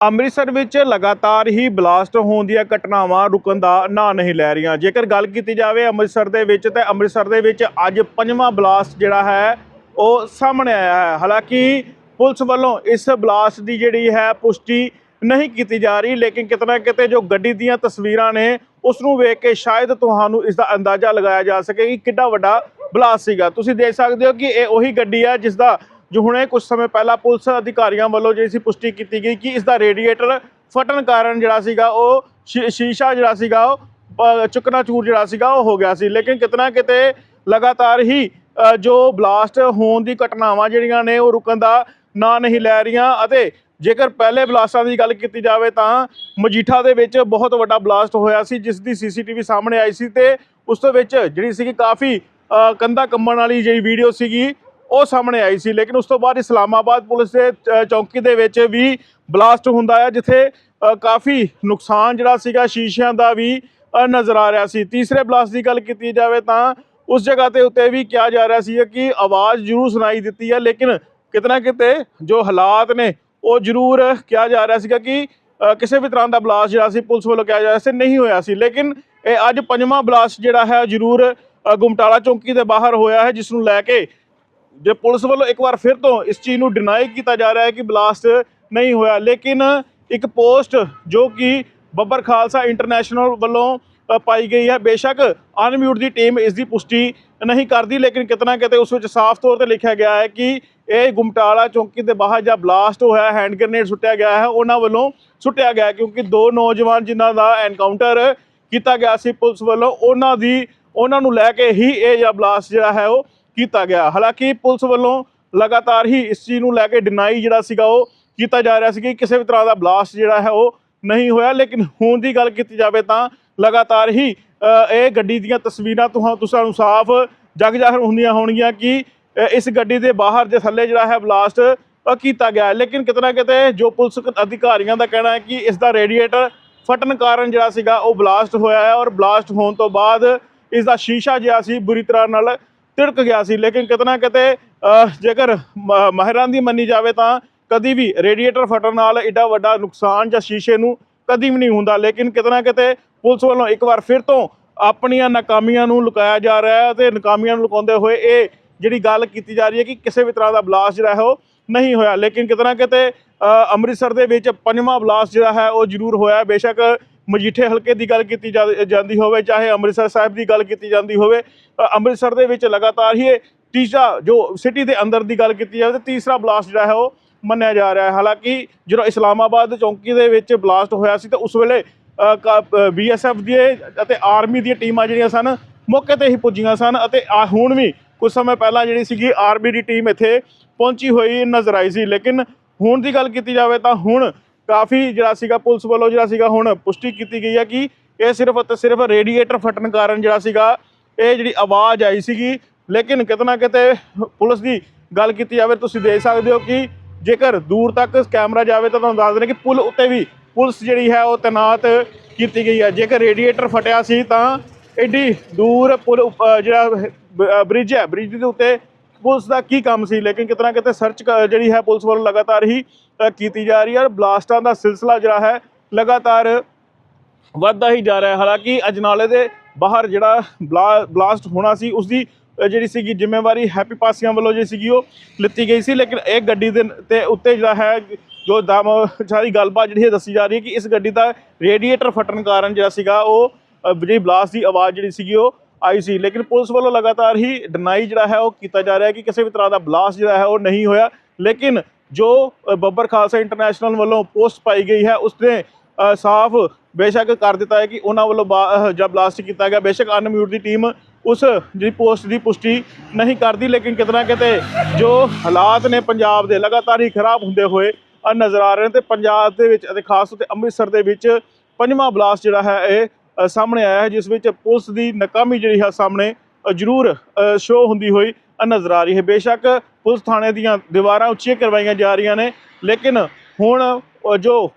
ਅੰਮ੍ਰਿਤਸਰ ਵਿੱਚ ਲਗਾਤਾਰ ਹੀ ਬਲਾਸਟ ਹੋਣ ਦੀਆਂ ਘਟਨਾਵਾਂ ਰੁਕਣ ਦਾ ਨਾਂ ਨਹੀਂ ਲੈ ਰਹੀਆਂ। ਜੇਕਰ ਗੱਲ ਕੀਤੀ ਜਾਵੇ ਅੰਮ੍ਰਿਤਸਰ ਦੇ ਵਿੱਚ, ਤਾਂ ਅੰਮ੍ਰਿਤਸਰ ਦੇ ਵਿੱਚ ਅੱਜ ਪੰਜਵਾਂ ਬਲਾਸਟ ਜਿਹੜਾ ਹੈ, ਉਹ ਸਾਹਮਣੇ ਆਇਆ ਹੈ। ਹਾਲਾਂਕਿ ਪੁਲਿਸ ਵੱਲੋਂ ਇਸ ਬਲਾਸਟ ਦੀ ਜਿਹੜੀ ਹੈ ਪੁਸ਼ਟੀ ਨਹੀਂ ਕੀਤੀ ਜਾ ਰਹੀ, ਲੇਕਿਨ ਕਿਤਨਾ ਕਿਤੇ ਜੋ ਗੱਡੀ ਦੀਆਂ ਤਸਵੀਰਾਂ ਨੇ, ਉਸ ਨੂੰ ਵੇਖ ਕੇ ਸ਼ਾਇਦ ਤੁਹਾਨੂੰ ਇਸ ਦਾ ਅੰਦਾਜ਼ਾ ਲਗਾਇਆ ਜਾ ਸਕੇ ਕਿ ਕਿੰਨਾ ਵੱਡਾ ਬਲਾਸਟ ਸੀਗਾ। ਤੁਸੀਂ ਦੇਖ ਸਕਦੇ ਹੋ ਕਿ ਇਹ ਉਹੀ ਗੱਡੀ ਹੈ ਜਿਸ ਦਾ ਜੋ ਹੁਣੇ ਕੁਝ ਸਮੇਂ ਪਹਿਲਾਂ ਪੁਲਿਸ ਅਧਿਕਾਰੀਆਂ ਵੱਲੋਂ ਜਿਹੜੀ ਸੀ ਪੁਸ਼ਟੀ ਕੀਤੀ ਗਈ ਕਿ ਇਸ ਦਾ ਰੇਡੀਏਟਰ ਫਟਣ ਕਾਰਨ ਜਿਹੜਾ ਸੀਗਾ ਉਹ ਸ਼ੀ- ਸ਼ੀਸ਼ਾ ਜਿਹੜਾ ਸੀਗਾ ਉਹ ਪ- ਚੁਕਨਾ-ਚੂਰ ਜਿਹੜਾ ਸੀਗਾ ਉਹ ਹੋ ਗਿਆ ਸੀ। ਲੇਕਿਨ ਕਿਤਨਾ ਕਿਤੇ ਲਗਾਤਾਰ ਹੀ ਜੋ ਬਲਾਸਟ ਹੋਣ ਦੀ ਘਟਨਾਵਾਂ ਜਿਹੜੀਆਂ ਨੇ ਉਹ ਰੁਕਣ ਦਾ ਨਾਂ ਨਹੀਂ ਲੈ ਰਹੀਆਂ ਅਤੇ ਜੇਕਰ ਪਹਿਲੇ ਬਲਾਸਟਾਂ ਦੀ ਗੱਲ ਕੀਤੀ ਜਾਵੇ ਤਾਂ ਮਜੀਠਾ ਦੇ ਵਿੱਚ ਬਹੁਤ ਵੱਡਾ ਬਲਾਸਟ ਹੋਇਆ ਸੀ, ਜਿਸ ਦੀ ਸੀਸੀਟੀਵੀ ਸਾਹਮਣੇ ਆਈ ਸੀ ਤੇ ਉਸ ਦੇ ਵਿੱਚ ਜਿਹੜੀ ਸੀਗੀ ਕਾਫੀ ਕੰਧਾ ਕੰਧਾਂ ਕੰਬਣ ਵਾਲੀ ਜਿਹੜੀ ਵੀਡੀਓ ਸੀਗੀ ਉਹ ਸਾਹਮਣੇ ਆਈ ਸੀ ਲੇਕਿਨ ਉਸ ਤੋਂ ਬਾਅਦ ਇਸਲਾਮਾਬਾਦ ਪੁਲਿਸ ਦੇ ਅ, ਚੌਂਕੀ ਦੇ ਵਿੱਚ ਵੀ ਬਲਾਸਟ ਹੁੰਦਾ ਹੈ ਜਿੱਥੇ ਕਾਫੀ ਨੁਕਸਾਨ ਜਿਹੜਾ ਸੀਗਾ ਸ਼ੀਸ਼ਿਆਂ ਦਾ ਵੀ ਨਜ਼ਰ ਆ ਰਿਹਾ ਸੀ। ਤੀਸਰੇ ਬਲਾਸਟ ਦੀ ਗੱਲ ਕੀਤੀ ਜਾਵੇ ਤਾਂ ਉਸ ਜਗ੍ਹਾ ਤੇ ਉੱਤੇ ਵੀ ਕਿਹਾ ਜਾ ਰਿਹਾ ਸੀ ਕਿ ਆਵਾਜ਼ ਜ਼ਰੂਰ ਸੁਣਾਈ ਦਿੱਤੀ ਹੈ ਲੇਕਿਨ ਕਿਤਨਾ ਕਿਤੇ ਜੋ ਹਾਲਾਤ ਨੇ ਉਹ ਜ਼ਰੂਰ ਕਿਹਾ ਜਾ ਰਿਹਾ ਸੀਗਾ ਕਿ ਕਿਸੇ ਵੀ ਤਰ੍ਹਾਂ ਦਾ ਬਲਾਸਟ ਜਿਹੜਾ ਸੀ ਪੁਲਿਸ ਵੱਲੋਂ ਕਿਹਾ ਜਾ ਰਿਹਾ ਸੀ ਨਹੀਂ ਹੋਇਆ ਸੀ। ਲੇਕਿਨ ਇਹ ਅੱਜ ਪੰਜਵਾਂ ਬਲਾਸਟ ਜਿਹੜਾ ਹੈ ਜ਼ਰੂਰ ਅ, ਗੁਮਟਾਲਾ ਚੌਂਕੀ ਦੇ ਬਾਹਰ ਹੋਇਆ ਹੈ ਜਿਸ ਨੂੰ ਲੈ ਕੇ ਜੇ ਪੁਲਿਸ ਵੱਲੋਂ ਇੱਕ ਵਾਰ ਫਿਰ ਤੋਂ ਇਸ ਚੀਜ਼ ਨੂੰ ਡਿਨਾਈ ਕੀਤਾ ਜਾ ਰਿਹਾ ਹੈ ਕਿ ਬਲਾਸਟ ਨਹੀਂ ਹੋਇਆ, ਲੇਕਿਨ ਇੱਕ ਪੋਸਟ ਜੋ ਕਿ ਬੱਬਰ ਖਾਲਸਾ ਇੰਟਰਨੈਸ਼ਨਲ ਵੱਲੋਂ ਪਾਈ ਗਈ ਹੈ, ਬੇਸ਼ੱਕ ਅਨਮਿਊਟ ਦੀ ਟੀਮ ਇਸ ਦੀ ਪੁਸ਼ਟੀ ਨਹੀਂ ਕਰਦੀ, ਲੇਕਿਨ ਕਿਤਨਾ ਕਿਤੇ ਉਸ ਵਿੱਚ ਸਾਫ਼ ਤੌਰ ਤੇ ਲਿਖਿਆ ਗਿਆ ਹੈ ਕਿ ਇਹ ਗੁਮਟਾਲਾ ਚੌਂਕੀ ਦੇ ਬਾਹਰ ਜਾਂ ਬਲਾਸਟ ਹੋਇਆ ਹੈਂਡ ਗ੍ਰੇਨੇਡ ਸੁੱਟਿਆ ਗਿਆ ਹੈ, ਉਹਨਾਂ ਵੱਲੋਂ ਸੁੱਟਿਆ ਗਿਆ ਕਿਉਂਕਿ ਦੋ ਨੌਜਵਾਨ ਜਿਨ੍ਹਾਂ ਦਾ ਐਨਕਾਊਂਟਰ ਕੀਤਾ ਗਿਆ ਸੀ ਪੁਲਿਸ ਵੱਲੋਂ, ਉਹਨਾਂ ਦੀ, ਉਹਨਾਂ ਨੂੰ ਲੈ ਕੇ ਹੀ ਇਹ ਜਿਹੜਾ ਬਲਾਸਟ ਜਿਹੜਾ ਹੈ ਉਹ ਕੀਤਾ ਗਿਆ ਹਾਲਾਂਕਿ ਪੁਲਿਸ ਵੱਲੋਂ ਲਗਾਤਾਰ ਹੀ ਇਸ ਚੀਜ਼ ਨੂੰ ਲੈ ਕੇ ਡਿਨਾਈ ਜਿਹੜਾ ਸੀਗਾ ਉਹ ਕੀਤਾ ਜਾ ਰਿਹਾ ਸੀ ਕਿ ਕਿਸੇ ਵੀ ਤਰ੍ਹਾਂ ਦਾ ਬਲਾਸਟ ਜਿਹੜਾ ਹੈ ਉਹ ਨਹੀਂ ਹੋਇਆ ਲੇਕਿਨ ਹੁਣ ਦੀ ਗੱਲ ਕੀਤੀ ਜਾਵੇ ਤਾਂ ਲਗਾਤਾਰ ਹੀ ਇਹ ਗੱਡੀ ਦੀਆਂ ਤਸਵੀਰਾਂ ਤੁਹਾਨੂੰ ਤੁਸਾਂ ਨੂੰ ਸਾਫ਼ ਜਗ ਜ਼ਾਹਰ ਹੁੰਦੀਆਂ ਹੋਣਗੀਆਂ ਕਿ ਇਸ ਗੱਡੀ ਦੇ ਬਾਹਰ ਦੇ ਥੱਲੇ ਜਿਹੜਾ ਹੈ ਬਲਾਸਟ ਕੀਤਾ ਗਿਆ ਹੈ। ਲੇਕਿਨ ਕਿਤੇ ਨਾ ਕਿਤੇ ਜੋ ਪੁਲਿਸ ਅਧਿਕਾਰੀਆਂ ਦਾ ਕਹਿਣਾ ਹੈ ਕਿ ਇਸ ਦਾ ਰੇਡੀਏਟਰ ਫਟਣ ਕਾਰਨ ਜਿਹੜਾ ਸੀਗਾ ਉਹ ਬਲਾਸਟ ਹੋਇਆ ਹੈ ਔਰ ਬਲਾਸਟ ਹੋਣ ਤੋਂ ਬਾਅਦ ਇਸ ਦਾ ਸ਼ੀਸ਼ਾ ਜਿਹੜਾ ਸੀ ਬੁਰੀ ਤਰ੍ਹਾਂ ਨਾਲ ਤਿੜਕ ਗਿਆ ਸੀ। ਲੇਕਿਨ ਕਿਤੇ ਨਾ ਕਿਤੇ ਜੇਕਰ ਮ- ਮਾਹਿਰਾਂ ਦੀ ਮੰਨੀ ਜਾਵੇ ਤਾਂ ਕਦੀ ਵੀ ਰੇਡੀਏਟਰ ਫਟਣ ਨਾਲ ਏਡਾ ਵੱਡਾ ਨੁਕਸਾਨ ਜਾਂ ਸ਼ੀਸ਼ੇ ਨੂੰ ਕਦੀ ਵੀ ਨਹੀਂ ਹੁੰਦਾ। ਲੇਕਿਨ ਕਿਤੇ ਨਾ ਕਿਤੇ ਪੁਲਿਸ ਵੱਲੋਂ ਇੱਕ ਵਾਰ ਫਿਰ ਤੋਂ ਆਪਣੀਆਂ ਨਾਕਾਮੀਆਂ ਨੂੰ ਲੁਕਾਇਆ ਜਾ ਰਿਹਾ ਹੈ ਤੇ ਨਾਕਾਮੀਆਂ ਨੂੰ ਲੁਕਾਉਂਦੇ ਹੋਏ ਇਹ ਜਿਹੜੀ ਗੱਲ ਕੀਤੀ ਜਾ ਰਹੀ ਹੈ ਕਿ ਕਿਸੇ ਵੀ ਤਰ੍ਹਾਂ ਦਾ ਬਲਾਸਟ ਜਿਹੜਾ ਹੈ ਉਹ ਨਹੀਂ ਹੋਇਆ। ਲੇਕਿਨ ਕਿਤੇ ਨਾ ਕਿਤੇ ਅੰਮ੍ਰਿਤਸਰ ਦੇ ਵਿੱਚ ਪੰਜਵਾਂ ਬਲਾਸਟ ਜਿਹੜਾ ਹੈ ਉਹ ਜ਼ਰੂਰ ਹੋਇਆ। ਬੇਸ਼ੱਕ ਮਜੀਠੇ ਹਲਕੇ ਦੀ ਗੱਲ ਕੀਤੀ ਜਾ- ਜਾਂਦੀ ਹੋਵੇ, ਚਾਹੇ ਅੰਮ੍ਰਿਤਸਰ ਸਾਹਿਬ ਦੀ ਗੱਲ ਕੀਤੀ ਜਾਂਦੀ ਹੋਵੇ ਅੰਮ੍ਰਿਤਸਰ ਦੇ ਵਿੱਚ ਲਗਾਤਾਰ ਹੀ ਇਹ ਤੀਸਰਾ ਜੋ ਸਿਟੀ ਦੇ ਅੰਦਰ ਦੀ ਗੱਲ ਕੀਤੀ ਜਾਵੇ, ਤਾਂ ਤੀਸਰਾ ਬਲਾਸਟ ਜਿਹੜਾ ਹੈ ਉਹ ਮੰਨਿਆ ਜਾ ਰਿਹਾ ਹੈ। ਹਾਲਾਂਕਿ ਜਦੋਂ ਇਸਲਾਮਾਬਾਦ ਚੌਂਕੀ ਦੇ ਵਿੱਚ ਬਲਾਸਟ ਹੋਇਆ ਸੀ, ਤਾਂ ਉਸ ਵੇਲੇ ਬੀਐਸਐਫ ਦੀ ਅਤੇ ਆਰਮੀ ਦੀਆਂ ਟੀਮਾਂ ਜਿਹੜੀਆਂ ਸਨ, ਮੌਕੇ ਤੇ ਹੀ ਪੁੱਜੀਆਂ ਸਨ ਅਤੇ ਆ ਹੁਣ ਵੀ ਕੁਝ ਸਮੇਂ ਪਹਿਲਾਂ ਜਿਹੜੀ ਸੀਗੀ ਆਰਮੀ ਦੀ ਟੀਮ ਇੱਥੇ ਪਹੁੰਚੀ ਹੋਈ ਨਜ਼ਰ ਆਈ ਸੀ। ਲੇਕਿਨ ਹੁਣ ਦੀ ਗੱਲ ਕੀਤੀ ਜਾਵੇ ਤਾਂ ਹੁਣ ਕਾਫੀ ਜਿਹੜਾ ਸੀਗਾ ਪੁਲਿਸ ਵੱਲੋਂ ਜਿਹੜਾ ਸੀਗਾ ਹੁਣ ਪੁਸ਼ਟੀ ਕੀਤੀ ਗਈ ਹੈ ਕਿ ਇਹ ਸਿਰਫ ਅਤੇ ਸਿਰਫ ਰੇਡੀਏਟਰ ਫਟਣ ਕਾਰਨ ਜਿਹੜਾ ਸੀਗਾ ਇਹ ਜਿਹੜੀ ਆਵਾਜ਼ ਆਈ ਸੀਗੀ। ਲੇਕਿਨ ਕਿਤੇ ਨਾ ਕਿਤੇ ਪੁਲਿਸ ਦੀ ਗੱਲ ਕੀਤੀ ਜਾਵੇ ਤੁਸੀਂ ਦੇਖ ਸਕਦੇ ਹੋ ਕਿ ਜੇਕਰ ਦੂਰ ਤੱਕ ਕੈਮਰਾ ਜਾਵੇ ਤਾਂ ਤੁਹਾਨੂੰ ਦੱਸ ਦਿੰਦੇ ਕਿ ਪੁਲ ਉੱਤੇ ਵੀ ਪੁਲਿਸ ਜਿਹੜੀ ਹੈ ਉਹ ਤੈਨਾਤ ਕੀਤੀ ਗਈ ਹੈ। ਜੇਕਰ ਰੇਡੀਏਟਰ ਫਟਿਆ ਸੀ ਤਾਂ ਐਡੀ ਦੂਰ ਪੁਲ ਉੱਪ- ਜਿਹੜਾ ਬ੍ਰਿਜ ਹੈ, ਬ੍ਰਿਜ ਦੇ ਉੱਤੇ ਪੁਲਿਸ ਦਾ ਕੀ ਕੰਮ ਸੀ? ਲੇਕਿਨ ਕਿਤੇ ਨਾ ਕਿਤੇ ਸਰਚ ਜਿਹੜੀ ਹੈ ਪੁਲਿਸ ਵੱਲੋਂ ਲਗਾਤਾਰ ਹੀ ਕੀਤੀ ਜਾ ਰਹੀ ਹੈ ਔਰ ਬਲਾਸਟਾਂ ਦਾ ਸਿਲਸਿਲਾ ਜਿਹੜਾ ਹੈ, ਲਗਾਤਾਰ ਵੱਧਦਾ ਹੀ ਜਾ ਰਿਹਾ ਹੈ। ਹਾਲਾਂਕਿ ਅਜਨਾਲੇ ਦੇ ਬਾਹਰ ਜਿਹੜਾ ਬਲਾ- ਬਲਾਸਟ ਹੋਣਾ ਸੀ ਉਸ ਦੀ ਜਿਹੜੀ ਸੀਗੀ ਜ਼ਿੰਮੇਵਾਰੀ ਹੈਪੀ ਪਾਸੀਆਂ ਵੱਲੋਂ ਜਿਹੜੀ ਸੀਗੀ ਉਹ ਲਿੱਤੀ ਗਈ ਸੀ। ਲੇਕਿਨ ਇਹ ਗੱਡੀ ਦੇ ਤੇ ਉੱਤੇ ਜਿਹੜਾ ਹੈ, ਜੋ ਦਮ ਸਾਰੀ ਗੱਲਬਾਤ ਜਿਹੜੀ ਹੈ ਦੱਸੀ ਜਾ ਰਹੀ ਹੈ ਕਿ ਇਸ ਗੱਡੀ ਦਾ ਰੇਡੀਏਟਰ ਫਟਣ ਕਾਰਨ ਜਿਹੜਾ ਸੀਗਾ ਉਹ ਜਿਹੜੀ ਬਲਾਸਟ ਦੀ ਆਵਾਜ਼ ਜਿਹੜੀ ਸੀਗੀ ਉਹ ਆਈ ਸੀ। ਲੇਕਿਨ ਪੁਲਿਸ ਵੱਲੋਂ ਲਗਾਤਾਰ ਹੀ ਡਿਨਾਈ ਜਿਹੜਾ ਹੈ ਉਹ ਕੀਤਾ ਜਾ ਰਿਹਾ ਕਿ ਕਿਸੇ ਵੀ ਤਰ੍ਹਾਂ ਦਾ ਬਲਾਸਟ ਜਿਹੜਾ ਹੈ ਉਹ ਨਹੀਂ ਹੋਇਆ। ਲੇਕਿਨ ਜੋ ਬੱਬਰ ਖਾਲਸਾ ਇੰਟਰਨੈਸ਼ਨਲ ਵੱਲੋਂ ਪੋਸਟ ਪਾਈ ਗਈ ਹੈ ਉਸਨੇ ਅ, ਸਾਫ਼ ਬੇਸ਼ੱਕ ਕਰ ਦਿੱਤਾ ਹੈ ਕਿ ਉਹਨਾਂ ਵੱਲੋਂ ਜਦ ਬਲਾਸਟ ਕੀਤਾ ਗਿਆ। ਬੇਸ਼ੱਕ ਅਨਮਿਊਟ ਦੀ ਟੀਮ ਉਸ ਜਿਹੜੀ ਪੋਸਟ ਦੀ ਪੁਸ਼ਟੀ ਨਹੀਂ ਕਰਦੀ ਲੇਕਿਨ ਕਿਤੇ ਨਾ ਕਿਤੇ ਜੋ ਹਾਲਾਤ ਨੇ ਪੰਜਾਬ ਦੇ ਲਗਾਤਾਰ ਹੀ ਖਰਾਬ ਹੁੰਦੇ ਹੋਏ ਨਜ਼ਰ ਆ ਰਹੇ ਨੇ ਤੇ ਪੰਜਾਬ ਦੇ ਵਿੱਚ ਅਤੇ ਖਾਸ ਤੌਰ ਤੇ ਅੰਮ੍ਰਿਤਸਰ ਦੇ ਵਿੱਚ ਪੰਜਵਾਂ ਬਲਾਸਟ ਜਿਹੜਾ ਹੈ ਇਹ ਸਾਹਮਣੇ ਆਇਆ ਹੈ, ਜਿਸ ਵਿੱਚ ਪੁਲਿਸ ਦੀ ਨਾਕਾਮੀ ਜਿਹੜੀ ਹੈ ਸਾਹਮਣੇ ਜ਼ਰੂਰ ਸ਼ੋ ਹੁੰਦੀ ਹੋਈ ਨਜ਼ਰ ਆ ਰਹੀ ਹੈ। ਬੇਸ਼ੱਕ ਪੁਲਿਸ ਥਾਣੇ ਦੀਆਂ ਦੀਵਾਰਾਂ ਉੱਚੀਆਂ ਕਰਵਾਈਆਂ ਜਾ ਰਹੀਆਂ ਨੇ, ਲੇਕਿਨ ਹੁਣ ਜੋ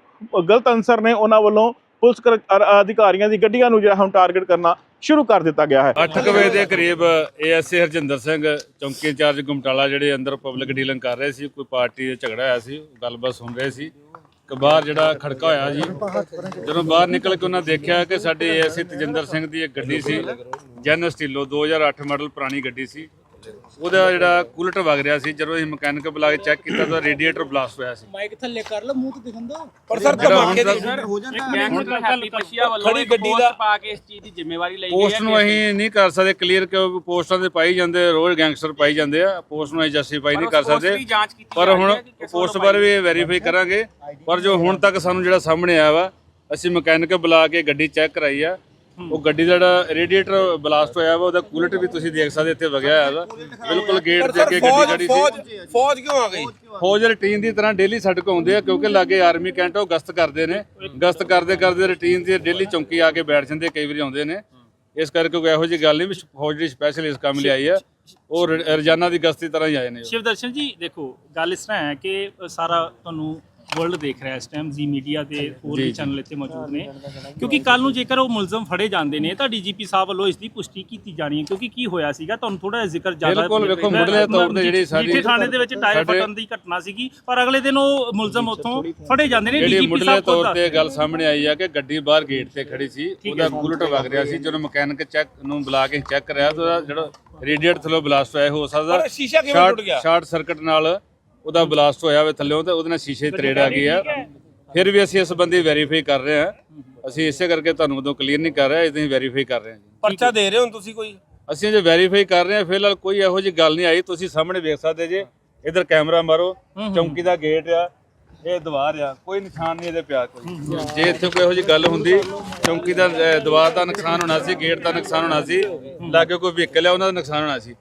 ਗਲਤ ਅਨਸਰ ਨੇ, ਉਹਨਾਂ ਵੱਲੋਂ ਪੁਲਿਸ ਕਰ- ਅਧਿਕਾਰੀਆਂ ਦੀ ਗੱਡੀਆਂ ਨੂੰ ਜਿਹੜਾ ਹੁਣ ਟਾਰਗੇਟ ਕਰਨਾ ਸ਼ੁਰੂ ਕਰ ਦਿੱਤਾ ਗਿਆ ਹੈ। 8 ਵਜੇ ਦੇ ਕਰੀਬ ਏਐਸਏ ਹਰਜਿੰਦਰ ਸਿੰਘ, ਚੌਂਕੀ ਇੰਚਾਰਜ ਗੁਮਟਾਲਾ, ਜਿਹੜੇ ਅੰਦਰ ਪਬਲਿਕ ਡੀਲਿੰਗ ਕਰ ਰਹੇ ਸੀ, ਕੋਈ ਪਾਰਟੀ ਦਾ ਝਗੜਾ ਹੋਇਆ ਸੀ, ਗੱਲਬਾਤ ਸੁਣ ਰਹੇ ਸੀ। ਕ- ਬਾਹਰ ਜਿਹੜਾ ਖੜਕਾ ਹੋਇਆ ਜੀ, ਜਦੋਂ ਬਾਹਰ ਨਿਕਲ ਕੇ ਉਹਨਾਂ ਦੇਖਿਆ ਕਿ ਸਾਡੇ ਏਐਸਏ ਤਜਿੰਦਰ ਸਿੰਘ ਦੀ ਇੱਕ ਗੱਡੀ ਸੀ, ਜੈਨ ਸਟੀਲੋ 2008 ਮਾਡਲ ਪੁਰਾਣੀ ਗੱਡੀ ਸੀ। ਉਹਦਾ ਜਿਹੜਾ ਕੂਲਟ ਵਗ ਰਿਹਾ ਸੀ ਜਦੋਂ ਅਸੀਂ ਮਕੈਨਿਕ ਬੁਲਾ ਕੇ ਚੈੱਕ ਕੀਤਾ ਤਾਂ ਰੇਡੀਏਟਰ ਬਲਾਸਟ ਹੋਇਆ ਸੀ। ਮਾਈਕ ਥੱਲੇ ਕਰ ਲਓ ਮੂੰਹ ਤੇ ਦਿਖਣ ਦੋ। ਪਰ ਸਰ ਹੁਣ ਧਮਾਕੇ ਦੀ ਤੱਕ- ਗੈਂਗਸਟਰ ਹੈਪੀ ਪਸ਼ੀਆ ਵੱਲੋਂ ਖੜੀ ਇੱਕ ਗੱਡੀ ਦਾ- ਪਾ ਕੇ ਇਸ ਚੀਜ਼ ਦੀ ਜ਼ਿੰਮੇਵਾਰੀ ਲਈ ਗਈ ਪੋਸਟ ਹੈ ਨੂੰ ਅਸੀਂ ਨਹੀਂ ਕਰ ਸਕਦੇ ਕਲੀਅਰ ਕਿ ਪੋਸਟਾਂ ਤੇ ਪਾਈ ਜਾਂਦੇ ਰੋਜ਼ ਗੈਂਗਸਟਰ ਪਾਈ ਜਾਂਦੇ ਆ। ਪੋਸਟ ਨੂੰ ਅਸੀਂ ਜਸਟੀਫਾਈ ਨਹੀਂ ਕਰ ਸਕਦੇ। ਪਰ ਹੁਣ ਹੈ ਪੋਸਟ ਬਾਰੇ ਵੀ ਵੈਰੀਫਾਈ ਕਰਾਂਗੇ। ਪਰ ਜੋ ਹੁਣ ਤੱਕ ਸਾਨੂੰ ਜਿਹੜਾ ਸਾਹਮਣੇ ਆਇਆ ਵਾ ਅਸੀਂ ਮਕੈਨਿਕ ਬੁਲਾ ਕੇ ਗੱਡੀ ਚੈੱਕ ਕਰਾਈ ਆ। ਉਹ ਗੱਡੀ ਦਾ ਜਿਹੜਾ ਰੇਡੀਏਟਰ ਬਲਾਸਟ ਹੋਇਆ ਵਾ ਉਹਦਾ ਕੂਲਟ ਵੀ ਤੁਸੀਂ ਦੇਖ ਸਕਦੇ ਇੱਥੇ ਵਗਿਆ ਹੋਇਆ ਵਾ। ਬਿਲਕੁਲ ਗੇਟ ਦੇ ਅੱਗੇ ਗੱਡੀ ਖੜੀ ਸੀ। ਫੌਜ ਕਿਉਂ ਆ ਗਈ? ਫੌਜ ਰੂਟੀਨ ਦੀ ਤਰ੍ਹਾਂ ਡੇਲੀ ਸਾਡੇ ਕੋਲ ਆਉਂਦੇ ਆ ਕਿਉਂਕਿ ਲਾਗੇ ਆਰਮੀ ਕੈਂਟ ਉਹ ਗਸ਼ਤ ਕਰਦੇ ਨੇ। ਗਸ਼ਤ ਕਰਦੇ ਕਰਦੇ ਰੂਟੀਨ ਦੀ ਡੇਲੀ ਚੌਂਕੀ ਆ ਕੇ ਬੈਠ ਜਾਂਦੇ ਕਈ ਵਾਰੀ ਆਉਂਦੇ ਨੇ। ਇਸ ਕਰਕੇ ਕੋਈ ਇਹੋ ਜਿਹੀ ਗੱਲ ਨਹੀਂ ਵੀ ਫੌਜ ਦੀ ਸਪੈਸ਼ਲ ਇਸ ਕੰਮ ਲਈ ਆਈ ਆ। ਉਹ ਰੋਜ਼ਾਨਾ ਦੀ ਗਸ਼ਤ ਦੀ ਤਰ੍ਹਾਂ ਹੀ ਆਏ ਨੇ ਉਹ। ਸ਼ਿਵਦਰਸ਼ਨ ਜੀ ਦੇਖੋ ਗੱਲ ਇਸ ਤਰ੍ਹਾਂ ਹੈ ਕਿ ਸਾਰਾ ਤੁਹਾਨੂੰ ਵਰਲਡ ਦੇਖ ਰਿਹਾ ਇਸ ਟਾਈਮ ਜੀ ਮੀਡੀਆ ਤੇ ਹੋਰ ਵੀ। ਚੈਨਲ ਇੱਥੇ ਮੌਜੂਦ ਨੇ। ਕਿਉਂਕਿ ਕੱਲ ਨੂੰ ਜੇਕਰ ਉਹ ਮੁਲਜ਼ਮ ਫੜੇ ਜਾਂਦੇ ਨੇ ਤਾਂ ਡੀਜੀਪੀ ਸਾਹਿਬ ਵੱਲੋਂ ਇਸ ਦੀ ਪੁਸ਼ਟੀ ਕੀਤੀ ਜਾਣੀ ਹੈ। ਕਿਉਂਕਿ ਕੀ ਹੋਇਆ ਸੀਗਾ ਤੁਹਾਨੂੰ ਥੋੜਾ ਜਿਹਾ ਜ਼ਿਕਰ ਜ਼ਿਆਦਾ ਬਿਲਕੁਲ, ਵੇਖੋ, ਮੁੱਢਲੇ ਤੌਰ ਤੇ ਜਿਹੜੀ ਸਾਡੀ- ਥਾਣੇ ਦੇ ਵਿੱਚ ਟਾਇਰ ਫਟਣ ਦੀ ਘਟਨਾ ਸੀਗੀ ਪਰ ਅਗਲੇ ਦਿਨ ਉਹ ਮੁਲਜ਼ਮ ਉੱਥੋਂ ਫੜੇ ਜਾਂਦੇ ਨੇ। ਡੀਜੀਪੀ ਸਾਹਿਬ ਖੁਦ ਤੌਰ ਤੇ ਗੱਲ ਸਾਹਮਣੇ ਆਈ ਆ ਕਿ ਗੱਡੀ ਬਾਹਰ ਗੇਟ ਤੇ ਖੜੀ ਸੀ ਉਹਦਾ ਬੁਲਟ ਵਗ ਰਿਹਾ ਸੀ ਜਦੋਂ ਮਕੈਨਿਕ ਚੈੱਕ ਨੂੰ ਬੁਲਾ ਕੇ ਚੈੱਕ ਕਰਿਆ ਤਾਂ ਜਿਹੜਾ ਰੇਡੀਏਟਰ ਥੱਲੋਂ ਬਲਾਸਟ ਹੋਇਆ ਹੋ ਸਕਦਾ ਸ਼ੀਸ਼ਾ ਕਿਵੇਂ ਟੁੱਟ ਗਿਆ? ਸ਼ਾਰਟ ਸਰਕਟ ਨਾਲ ਉਹਦਾ ਬਲਾਸਟ ਹੋਇਆ ਹੋਵੇ ਥੱਲੋਂ ਤੇ ਉਹਦੇ ਨਾਲ ਸ਼ੀਸ਼ੇ ਤਰੇੜ ਆ ਗਈ ਆ। ਫਿਰ ਵੀ ਅਸੀਂ ਇਸ ਸੰਬੰਧੀ ਵੈਰੀਫਾਈ ਕਰ ਰਹੇ ਹਾਂ। ਅਸੀਂ ਇਸੇ ਕਰਕੇ ਤੁਹਾਨੂੰ ਉਦੋਂ ਕਲੀਅਰ ਨਹੀਂ ਕਰ ਰਹੇ ਅਸੀਂ ਵੈਰੀਫਾਈ ਕਰ ਰਹੇ ਹਾਂ ਜੀ। ਪਰਚਾ ਦੇ ਰਹੇ ਹੋ ਤੁਸੀਂ ਕੋਈ? ਅਸੀਂ ਜੇ ਵੈਰੀਫਾਈ ਕਰ ਰਹੇ ਹਾਂ ਫਿਲਹਾਲ ਕੋਈ ਇਹੋ ਜਿਹੀ ਗੱਲ ਨਹੀਂ ਆਈ। ਤੁਸੀਂ ਸਾਹਮਣੇ ਵੇਖ ਸਕਦੇ ਜੇ ਇਧਰ ਕੈਮਰਾ ਮਾਰੋ। ਚੌਂਕੀ ਦਾ ਗੇਟ ਆ ਇਹ ਦੀਵਾਰ ਆ। ਕੋਈ ਨਿਸ਼ਾਨ ਨਹੀਂ ਇਹਦੇ ਪਿਆ ਕੋਈ। ਜੇ ਇੱਥੇ ਕੋਈ ਇਹੋ ਜਿਹੀ ਗੱਲ ਹੁੰਦੀ ਚੌਂਕੀ ਦਾ ਦੀਵਾਰ ਦਾ ਨੁਕਸਾਨ ਹੋਣਾ ਸੀ ਗੇਟ ਦਾ ਨੁਕਸਾਨ ਹੋਣਾ ਸੀ ਲਾਗੇ ਕੋਈ ਵਹੀਕਲ ਆ ਉਹਨਾਂ ਦਾ ਨੁਕਸਾਨ ਹੋਣਾ ਸੀ।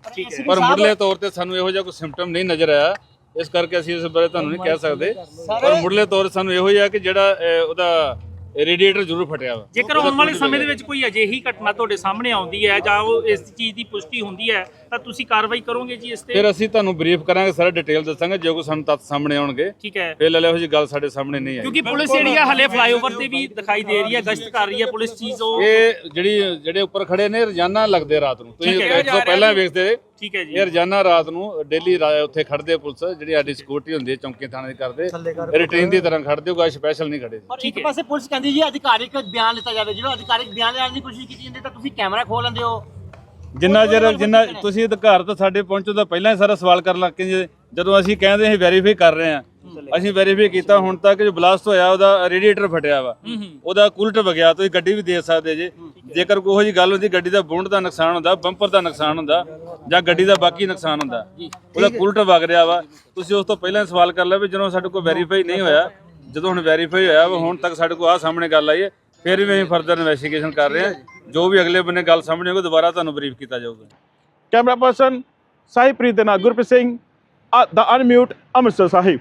ਪਰ ਮੁੱਢਲੇ ਤੌਰ ਤੇ ਸਾਨੂੰ ਇਹੋ ਜਿਹਾ ਕੋਈ ਸਿੰਪਟਮ ਨਹੀਂ ਨਜ਼ਰ ਆਇਆ। ਇਸ ਕਰਕੇ ਅਸੀਂ ਇਸ ਬਾਰੇ ਤੁਹਾਨੂੰ ਨਹੀਂ ਕਹਿ ਸਕਦੇ। ਪਰ ਮੁੱਢਲੇ ਤੌਰ ਤੇ ਸਾਨੂੰ ਇਹੋ ਹੀ ਆ ਕਿ ਜਿਹੜਾ ਉਹਦਾ ਰੇਡੀਏਟਰ ਜ਼ਰੂਰ ਫਟਿਆ ਵਾ। ਜੇਕਰ ਆਉਣ ਵਾਲੇ ਸਮੇਂ ਦੇ ਵਿੱਚ ਕੋਈ ਅਜਿਹੀ ਘਟਨਾ ਤੁਹਾਡੇ ਸਾਹਮਣੇ ਆਉਂਦੀ ਹੈ ਜਾਂ ਉਹ ਇਸ ਚੀਜ਼ ਦੀ ਪੁਸ਼ਟੀ ਹੁੰਦੀ ਹੈ ਤਾਂ ਤੁਸੀਂ ਕਾਰਵਾਈ ਕਰੋਗੇ ਜੀ ਇਸ ਤੇ? ਫਿਰ ਅਸੀਂ ਤੁਹਾਨੂੰ ਬਰੀਫ ਕਰਾਂਗੇ ਸਾਰਾ ਡਿਟੇਲ ਦੱਸਾਂਗੇ ਜੇ ਕੋਈ ਸਾਨੂੰ ਤੱਥ ਸਾਹਮਣੇ ਆਉਣਗੇ। ਠੀਕ ਹੈ। ਫਿਲਹਾਲ ਇਹੋ ਜਿਹੀ ਗੱਲ ਸਾਡੇ ਸਾਹਮਣੇ ਨਹੀਂ ਆਈ। ਕਿਉਂਕਿ ਪੁਲਿਸ ਜਿਹੜੀ ਆ ਹਲੇ ਫਲਾਈਓਵਰ ਤੇ ਵੀ ਦਿਖਾਈ ਦੇ ਰਹੀ ਹੈ ਗਸ਼ਤ ਕਰ ਰਹੀ ਹੈ ਪੁਲਿਸ ਚੀਜ਼ ਉਹ। ਇਹ ਜਿਹੜੀ ਜਿਹੜੇ ਉੱਪਰ ਖੜੇ ਨੇ ਰੋਜ਼ਾਨਾ ਲੱਗਦੇ ਰਾਤ ਨੂੰ। ਤੁਸੀਂ ਠੀਕ ਹੈ। ਇਸ ਤੋਂ ਪਹਿਲਾਂ ਵੇਖਦੇ ਠੀਕ ਹੈ ਜੀ। ਇਹ ਰੋਜ਼ਾਨਾ ਰਾਤ ਨੂੰ ਡੇਲੀ ਉੱਥੇ ਖੜਦੇ ਪੁਲਿਸ ਜਿਹੜੀ ਸਾਡੀ ਸਿਕਿਉਰਿਟੀ ਹੁੰਦੀ ਹੈ ਚੌਂਕੀ ਥਾਣੇ ਦੀ ਕਰਦੇ। ਰੂਟੀਨ ਦੀ ਤਰ੍ਹਾਂ ਖੜਦੇ ਹੋ ਕੋਈ ਸਪੈਸ਼ਲ ਨਹੀਂ ਖੜੇ ਔਰ ਇੱਕ ਪਾਸੇ ਪੁਲਿਸ ਕਹਿੰਦੀ ਜੀ ਅਧਿਕਾਰਿਕ ਬਿਆਨ ਲਿੱਤਾ ਜਾਵੇ। ਜਦੋਂ ਅਧਿਕਾਰਿਕ ਬਿਆਨ ਲੈਣ ਦੀ ਕੋਸ਼ਿਸ਼ ਕੀਤੀ ਜਾਂਦੀ ਤਾਂ ਤੁਸੀਂ ਕੈਮਰਾ ਖੋਲ ਲੈਂਦੇ ਹੋ। ਜਿੰਨਾ ਚਿਰ ਜਿੰਨਾ ਤੁਸੀਂ ਅਧਿਕਾਰ ਤਾਂ ਸਾਡੇ ਪਹੁੰਚੋ ਤਾਂ ਪਹਿਲਾਂ ਹੀ ਸਾਰਾ ਸਵਾਲ ਕਰਨ ਲੱਗ ਕੇ ਜੀ, ਜਦੋਂ ਅਸੀਂ ਕਹਿੰਦੇ ਅਸੀਂ ਵੈਰੀਫਾਈ ਕਰ ਰਹੇ ਹਾਂ। ਅਸੀਂ ਵੈਰੀਫਾਈ ਕੀਤਾ ਹੁਣ ਤੱਕ ਜੋ ਬਲਾਸਟ ਹੋਇਆ ਉਹਦਾ ਰੇਡੀਏਟਰ ਫਟਿਆ ਵਾ। ਉਹਦਾ ਕੂਲਟ ਵਗਿਆ ਤੁਸੀਂ ਗੱਡੀ ਵੀ ਦੇ ਸਕਦੇ ਜੇ। ਜੇਕਰ ਕੋਈ ਉਹੋ ਜੀ ਗੱਲ ਹੁੰਦੀ ਗੱਡੀ ਦਾ ਬੋਨਟ ਦਾ ਨੁਕਸਾਨ ਹੁੰਦਾ ਬੰਪਰ ਦਾ ਨੁਕਸਾਨ ਹੁੰਦਾ ਜਾਂ ਗੱਡੀ ਦਾ ਬਾਕੀ ਨੁਕਸਾਨ ਹੁੰਦਾ। ਉਹਦਾ ਕੂਲਟ ਵਗ ਰਿਹਾ ਵਾ। ਤੁਸੀਂ ਉਸ ਤੋਂ ਪਹਿਲਾਂ ਸਵਾਲ ਕਰ ਲਿਆ ਵੀ ਜਦੋਂ ਸਾਡੇ ਕੋਲ ਵੈਰੀਫਾਈ ਨਹੀਂ ਹੋਇਆ ਜਦੋਂ ਹੁਣ ਵੈਰੀਫਾਈ ਹੋਇਆ ਹੁਣ ਤੱਕ ਸਾਡੇ ਕੋਲ ਆ ਸਾਹਮਣੇ ਗੱਲ ਆਈ ਹੈ ਫਿਰ ਵੀ ਅਸੀਂ ਫਰਦਰ ਇਨਵੈਸਟੀਗੇਸ਼ਨ ਕਰ ਰਹੇ ਹਾਂ। ਜੋ ਵੀ ਅਗਲੇ ਬੰਨੇ ਗੱਲ ਸਾਹਮਣੇ ਆਊਗੀ, ਦੁਬਾਰਾ ਤੁਹਾਨੂੰ ਬਰੀਫ ਕੀਤਾ ਜਾਊਗਾ। ਕੈਮਰਾ ਪਰਸਨ ਸਾਹਿਬਪ੍ਰੀਤ ਦੇ ਨਾਲ ਗੁਰਪ੍ਰੀਤ ਸਿੰਘ ਦਾ ਅਨਮਿਊਟ ਅੰਮ੍ਰਿਤਸਰ ਸਾਹਿਬ।